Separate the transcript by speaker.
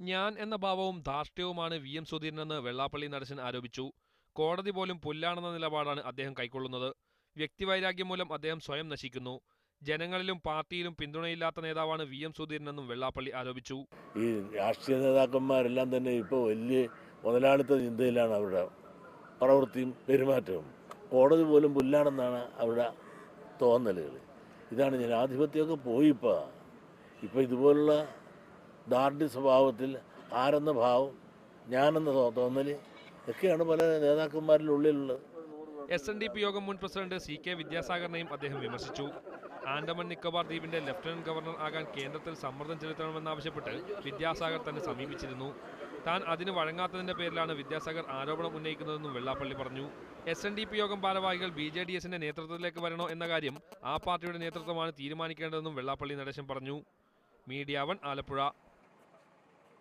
Speaker 1: ഞാൻ എന്ന ഭാവവും ധാർഷ്ട്യവുമാണ് വി. എം. സുധീരനെന്ന് വെള്ളാപ്പള്ളി നടശൻ ആരോപിച്ചു. കോടതി പോലും പുല്ലാണെന്ന നിലപാടാണ് അദ്ദേഹം കൈക്കൊള്ളുന്നത്. വ്യക്തിവൈരാഗ്യം മൂലം അദ്ദേഹം സ്വയം നശിക്കുന്നു. ജനങ്ങളിലും പാർട്ടിയിലും പിന്തുണയില്ലാത്ത നേതാവാണ് വി. എം. സുധീരനെന്നും വെള്ളാപ്പള്ളി ആരോപിച്ചു.
Speaker 2: ഈ രാഷ്ട്രീയ നേതാക്കന്മാരെല്ലാം തന്നെ ഇപ്പോൾ വലിയ മുതലാളിത്ത ചിന്തയിലാണ് അവരുടെ പ്രവൃത്തിയും പെരുമാറ്റവും. കോടതി പോലും പുല്ലാണെന്നാണ് അവരുടെ തോന്നലുകൾ ഇതാണ് ജനാധിപത്യമൊക്കെ പോയി ഇപ്പോൾ ഇപ്പോൾ ഇതുപോലുള്ള ദാർഢ്യ സ്വഭാവത്തിൽ ആരെന്ന ഭാവം ഞാനെന്ന തോന്നൽ ഒക്കെയാണ് പല നേതാക്കന്മാരുടെ ഉള്ളിലുള്ളത്.
Speaker 1: എസ് എൻ ഡി പി യോഗം മുൻ പ്രസിഡന്റ് സി കെ വിദ്യാസാഗറിനെയും അദ്ദേഹം വിമർശിച്ചു. ആൻഡമാൻ നിക്കോബാർ ദ്വീപിന്റെ ലഫ്റ്റനന്റ് ഗവർണർ ആകാൻ കേന്ദ്രത്തിൽ സമ്മർദ്ദം ചെലുത്തണമെന്നാവശ്യപ്പെട്ട് വിദ്യാസാഗർ തന്നെ സമീപിച്ചിരുന്നു. താൻ അതിന് വഴങ്ങാത്തതിന്റെ പേരിലാണ് വിദ്യാസാഗർ ആരോപണം ഉന്നയിക്കുന്നതെന്നും വെള്ളാപ്പള്ളി പറഞ്ഞു. എസ് എൻ ഡി പി യോഗം ഭാരവാഹികൾ ബി ജെ ഡി എസിന്റെ നേതൃത്വത്തിലേക്ക് വരണോ എന്ന കാര്യം ആ പാർട്ടിയുടെ നേതൃത്വമാണ് തീരുമാനിക്കേണ്ടതെന്നും വെള്ളാപ്പള്ളി നടേശൻ പറഞ്ഞു. Media one Alappuzha